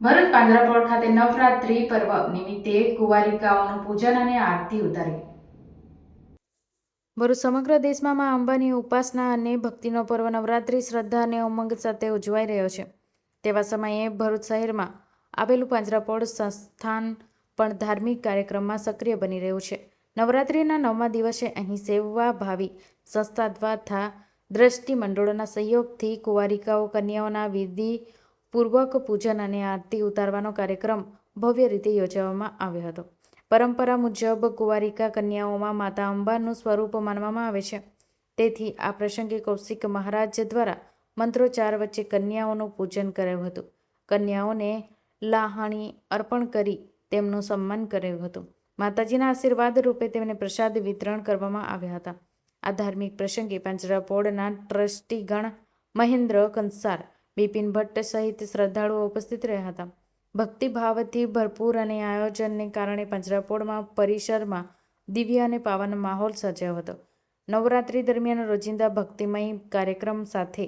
ભરૂચ પાંજરાપોળ ખાતે નવરાત્રી પર્વ નિમિત્તે કુંવારિકાઓનું પૂજન અને આરતી ઉતારી. ભરૂચ સમગ્ર દેશમાં મા અંબાની ઉપાસના અને ભક્તિનો પર્વ નવરાત્રી શ્રદ્ધા અને ઉમંગ સાથે ઉજવાઈ રહ્યો છે. તેવા સમયે ભરૂચ શહેરમાં આવેલું પાંજરાપોળ સંસ્થાન પણ ધાર્મિક કાર્યક્રમમાં સક્રિય બની રહ્યું છે. નવરાત્રિના નવમા દિવસે અહીં સેવાભાવી સંસ્થા દ્વારા દ્રષ્ટિ મંડળોના સહયોગથી કુંવારિકાઓ કન્યાઓના વિધિપૂર્વક પૂજન અને આરતી ઉતારવાનો કાર્યક્રમ ભવ્ય રીતે યોજવામાં આવ્યો હતો. પરંપરા મુજબ કુંવારિકા કન્યાઓમાં માતા અંબાનું સ્વરૂપ માનવામાં આવે છે. તેથી આ પ્રસંગે કૌશિક મહારાજ દ્વારા મંત્રોચ્ચાર વચ્ચે કન્યાઓનું પૂજન કરાયું હતું. કન્યાઓને લાહાણી અર્પણ કરી તેમનું સન્માન કર્યું હતું. માતાજીના આશીર્વાદ રૂપે તેમને પ્રસાદ વિતરણ કરવામાં આવ્યા હતા. આ ધાર્મિક પ્રસંગે પાંજરાપોળના ટ્રસ્ટીગણ મહેન્દ્ર કંસાર બિપિન ભટ્ટ સહિત શ્રદ્ધાળુઓ ઉપસ્થિત રહ્યા હતા. ભક્તિભાવથી ભરપૂર અને આયોજનને કારણે પંજરાપોળમાં પરિસરમાં દિવ્ય અને પાવન માહોલ સર્જાયો હતો. નવરાત્રિ દરમિયાન રોજિંદા ભક્તિમય કાર્યક્રમ સાથે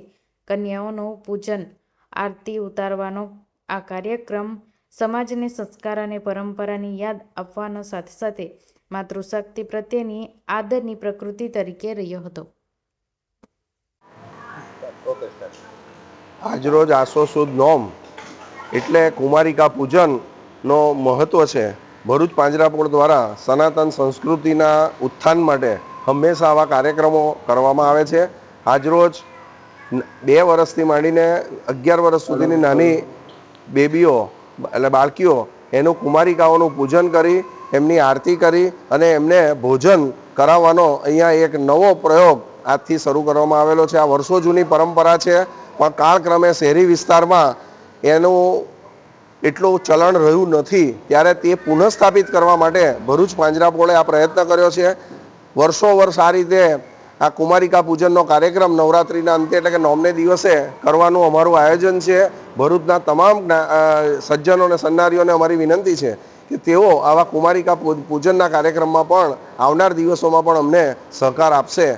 કન્યાઓનું પૂજન, આરતી ઉતારવાનો આ કાર્યક્રમ સમાજને સંસ્કાર અને પરંપરાની યાદ આપવાનો સાથે સાથે માતૃશક્તિ પ્રત્યેની આદરની પ્રકૃતિ તરીકે રહ્યો હતો. આજરોજ આસો સુદ નોમ એટલે કુમારિકા પૂજનનો મહત્ત્વ છે. ભરૂચ પાંજરાપોળ દ્વારા સનાતન સંસ્કૃતિના ઉત્થાન માટે હંમેશા આવા કાર્યક્રમો કરવામાં આવે છે. આજરોજ બે વર્ષથી માંડીને અગિયાર વર્ષ સુધીની નાની બેબીઓ એટલે બાળકીઓ એનું કુમારિકાઓનું પૂજન કરી એમની આરતી કરી અને એમને ભોજન કરાવવાનો અહીંયા એક નવો પ્રયોગ આજથી શરૂ કરવામાં આવેલો છે. આ વર્ષો જૂની પરંપરા છે. પણ કાળક્રમે શહેરી વિસ્તારમાં એનું એટલું ચલણ રહ્યું નથી, ત્યારે તે પુનઃસ્થાપિત કરવા માટે ભરૂચ પાંજરાપોળે આ પ્રયત્ન કર્યો છે. વર્ષો વર્ષ આ રીતે આ કુમારિકા પૂજનનો કાર્યક્રમ નવરાત્રિના અંતે એટલે કે નોમને દિવસે કરવાનું અમારું આયોજન છે. ભરૂચના તમામ સજ્જનો અને સન્નારીઓને અમારી વિનંતી છે કે તેઓ આવા કુમારિકા પૂજનના કાર્યક્રમમાં પણ આવનાર દિવસોમાં પણ અમને સહકાર આપશે.